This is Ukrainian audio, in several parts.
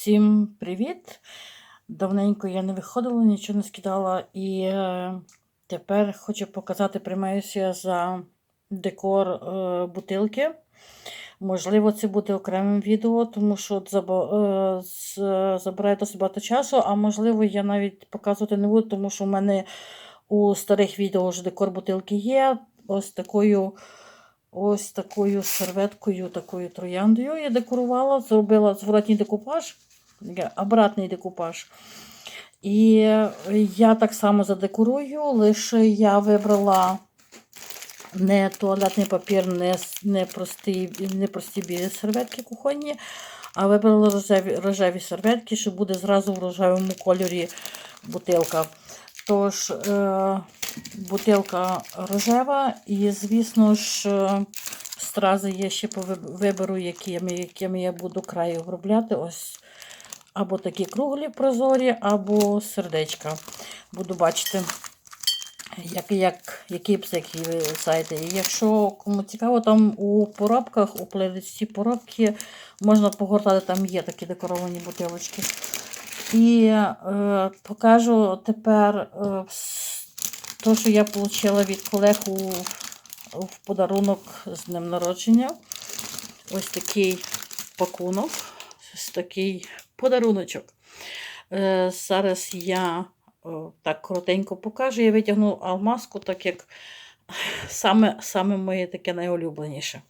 Всім привіт! Давненько я не виходила, нічого не скидала. І е, тепер хочу показати, приймаюся за декор е, бутилки. Можливо, це буде окремим відео, тому що е, забирає досить багато часу, а можливо, я навіть показувати не буду, тому що в мене у старих відео вже декор бутилки є. Ось такою. Ось такою серветкою, такою трояндою я декорувала, зробила зворотній декупаж, обратний декупаж. І я так само задекорую, лише я вибрала не туалетний папір, не, не, прості, не прості білі серветки кухонні, а вибрала рожеві, рожеві серветки, що буде зразу в рожевому кольорі бутилка. Тож, е, бутилка рожева, і, звісно ж, е, стрази я ще повиб- виберу, якими, якими я буду краю обробляти. Ось або такі круглі прозорі, або сердечка. Буду бачити, як, як, який б ви сайти. І якщо кому цікаво, там у поробках, у плейлисті поробки можна погортати, там є такі декоровані бутилочки. І е, покажу тепер е, те, що я отримала від колег у, в подарунок з днем народження. Ось такий пакунок, ось такий подаруночок. Е, зараз я так коротенько покажу. Я витягну алмазку, так як саме, саме моє таке найулюбленіше.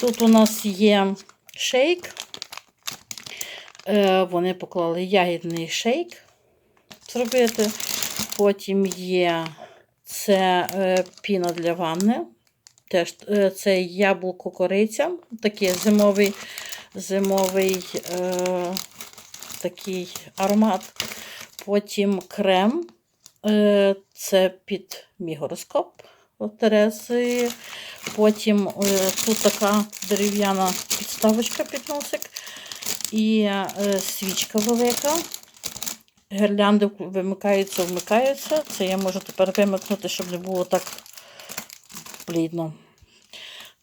Тут у нас є шейк. Е, Вони поклали ягідний шейк зробити. Потім є це е, піна для ванни. Теж це яблуко кориця, такий зимовий, зимовий такий аромат. Потім крем. Е, це під мій гороскоп от Потім е, тут така дерев'яна підставочка під носик. І е, свічка велика. Гірлянди вимикаються, вмикаються. Це я можу тепер вимикнути, щоб не було так блідно.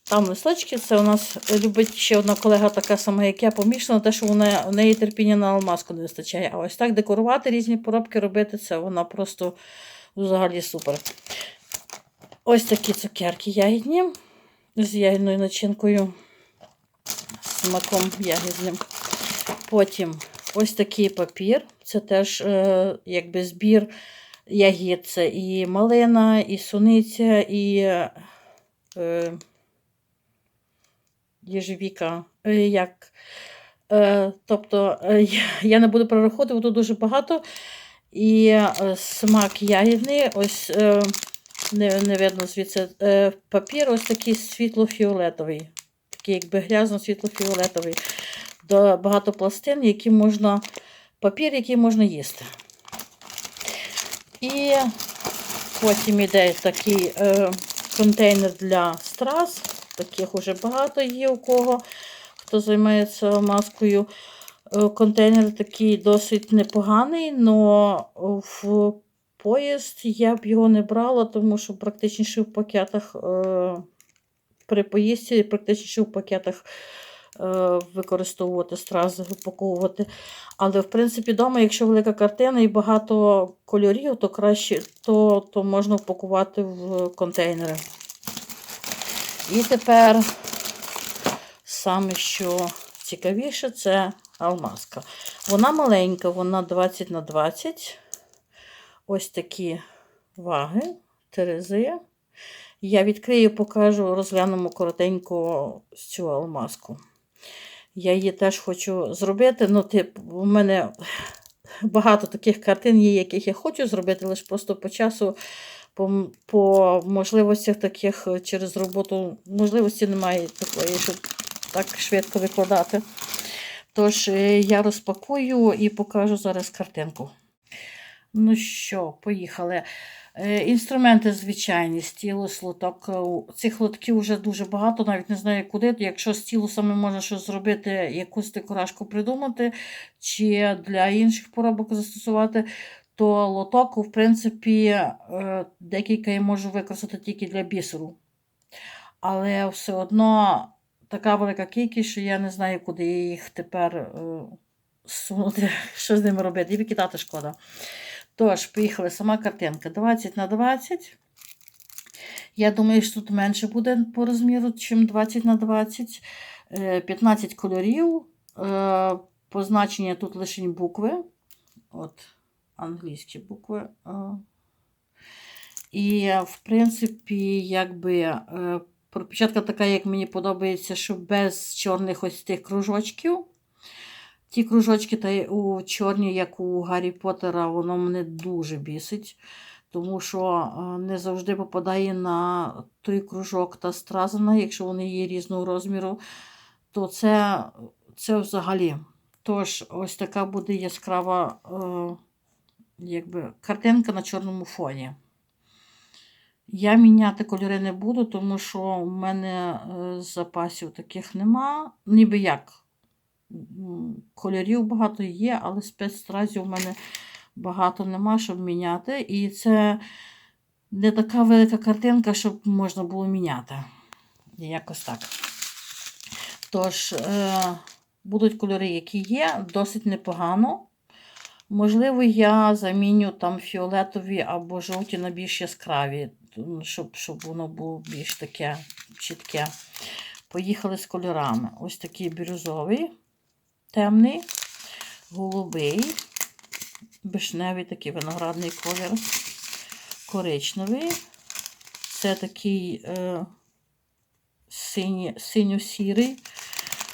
Там листочки, це у нас любить ще одна колега, така сама, як я, помішана, те, що неї, у неї терпіння на алмазку не вистачає. А ось так декорувати різні поробки робити, це вона просто взагалі супер. Ось такі цукерки ягідні з ягідною начинкою, смаком ягідним. Потім ось такий папір. Це теж е, якби збір ягід. Це і малина, і суниця, і е, їжевіка. Е, як, е, тобто е, я- не буду перераховувати, тут дуже багато. І смак ягідний. Ось не, не видно звідси. Папір ось такий світло-фіолетовий. Такий якби грязно-світло-фіолетовий. До багато пластин, які можна. Папір, який можна їсти. І потім йде такий контейнер для страз. Таких уже багато є у кого, хто займається маскою. Е, контейнер такий досить непоганий, але в поїзд я б його не брала, тому що практичніше в пакетах е, при поїздці, практичніше в пакетах е, використовувати стрази, упаковувати. Але, в принципі, вдома, якщо велика картина і багато кольорів, то краще то, то можна впакувати в контейнери. І тепер саме що цікавіше, це алмазка. Вона маленька, вона 20 на 20. Ось такі ваги, терези. Я відкрию, покажу, розглянемо коротенько цю алмазку. Я її теж хочу зробити. Ну, тип, у мене багато таких картин є, яких я хочу зробити, лише просто по часу, по, по можливостях таких е, через роботу, можливості немає такої, щоб так швидко викладати. Тож е, я розпакую і покажу зараз картинку. Ну що, поїхали. Е, Інструменти звичайні, стілус, лоток. Цих лотків вже дуже багато, навіть не знаю куди. Якщо стілусами можна щось зробити, якусь декорашку придумати, чи для інших поробок застосувати, то лоток, в принципі, е, декілька я можу використати тільки для бісеру. Але все одно така велика кількість, що я не знаю, куди їх тепер е, сунути, що з ними робити, і викидати шкода. Тож, поїхали, сама картинка 20 на 20. Я думаю, що тут менше буде по розміру, ніж 20 на 20. Е, 15 кольорів. Е, Позначення тут лише букви. От, англійські букви. І, в принципі, якби е, пропечатка така, як мені подобається, що без чорних ось тих кружочків. Ті кружочки та у чорні, як у Гаррі Поттера, воно мене дуже бісить, тому що е, не завжди попадає на той кружок та стразана, якщо вони є різного розміру, то це, це взагалі. Тож, ось така буде яскрава е, якби, картинка на чорному фоні. Я міняти кольори не буду, тому що в мене е, запасів таких нема. Ніби як. Кольорів багато є, але спецстразів у мене багато нема, щоб міняти. І це не така велика картинка, щоб можна було міняти. Якось так. Тож, е, будуть кольори, які є, досить непогано. Можливо, я заміню там фіолетові або жовті на більш яскраві, щоб, щоб воно було більш таке чітке. Поїхали з кольорами. Ось такий бірюзовий, темний, голубий, вишневий такий виноградний колір, коричневий. Це такий е, синьо-сірий,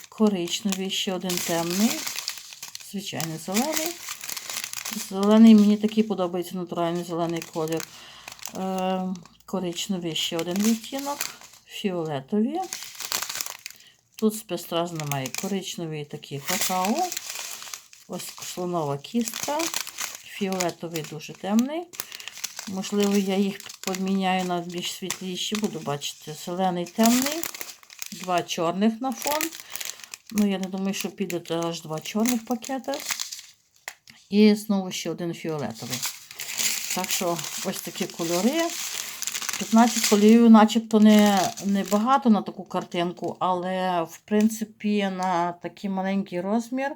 коричневий, ще один темний, звичайний зелений. Зелений мені такий подобається натуральний зелений колір. Е, коричневий ще один відтінок, фіолетові. Тут спецтраз немає. Коричневий такий какао. Ось слонова кістка. Фіолетовий дуже темний. Можливо, я їх поміняю на більш світліші, буду бачити. Зелений темний, два чорних на фон. Ну, я не думаю, що піде аж два чорних пакети. І знову ще один фіолетовий. Так що ось такі кольори. 15 кольорів, начебто не, не багато на таку картинку, але, в принципі, на такий маленький розмір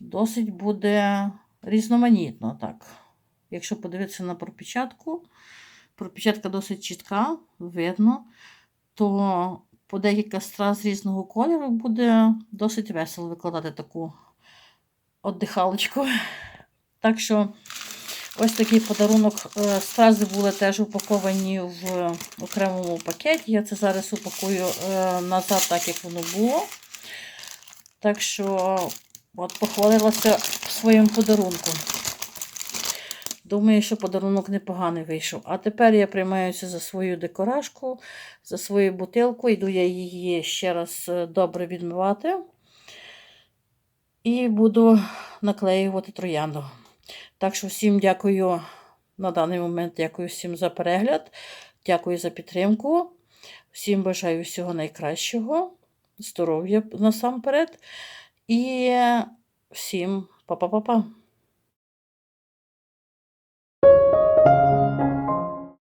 досить буде різноманітно. так. Якщо подивитися на пропечатку, пропечатка досить чітка, видно, то по декілька страз різного кольору буде досить весело викладати таку отдихалочку. Так що ось такий подарунок. Е, Стрази були теж упаковані в окремому пакеті. Я це зараз упакую е, назад, так як воно було. Так що, от похвалилася своїм подарунком. Думаю, що подарунок непоганий вийшов. А тепер я приймаюся за свою декорашку, за свою бутилку. Йду я її ще раз е, добре відмивати. І буду наклеювати троянду. Так що всім дякую на даний момент. Дякую всім за перегляд. Дякую за підтримку. Всім бажаю всього найкращого, здоров'я насамперед. І всім па-па-па-па.